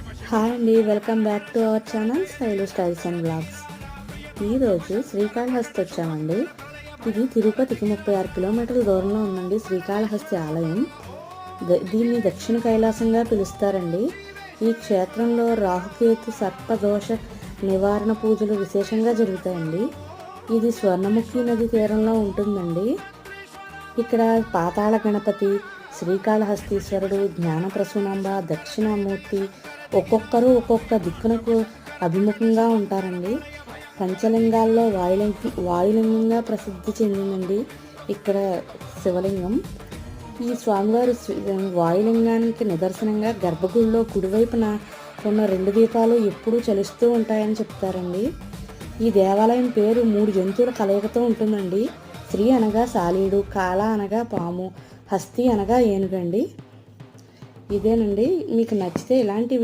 Hi అండి welcome back to our channel style styles and vlogs ఈరోజు శ్రీకాళహస్తి వచ్చామండి. ఇది తిరుపతికి ముప్పై ఆరు కిలోమీటర్ల దూరంలో ఉందండి శ్రీకాళహస్తి ఆలయం. ద- దీన్ని దక్షిణ కైలాసంగా పిలుస్తారండి. ఈ క్షేత్రంలో రాహుకేతు సర్పదోష నివారణ పూజలు విశేషంగా జరుగుతాయండి. ఇది స్వర్ణముఖి నది తీరంలో ఉంటుందండి. ఇక్కడ పాతాళ గణపతి శ్రీకాళహస్తీశ్వరుడు జ్ఞానప్రసూనాంబ దక్షిణామూర్తి ఒక్కొక్కరు ఒక్కొక్క దిక్కునకు అభిముఖంగా ఉంటారండి. పంచలింగాల్లో వాయులింగ వాయులింగంగా ప్రసిద్ధి చెందిందండి ఇక్కడ శివలింగం. ఈ స్వామివారి వాయులింగానికి నిదర్శనంగా గర్భగుడిలో కుడివైపున ఉన్న రెండు దీపాలు ఎప్పుడూ చలిస్తూ ఉంటాయని చెప్తారండి. ఈ దేవాలయం పేరు మూడు జంతువుల కలయికతో ఉంటుందండి. శ్రీ అనగా సాలీడు కాల అనగా పాము హస్తి అనగా ఏనుగండి. ఇదేనండి. మీకు నచ్చితే ఇలాంటి వీడియో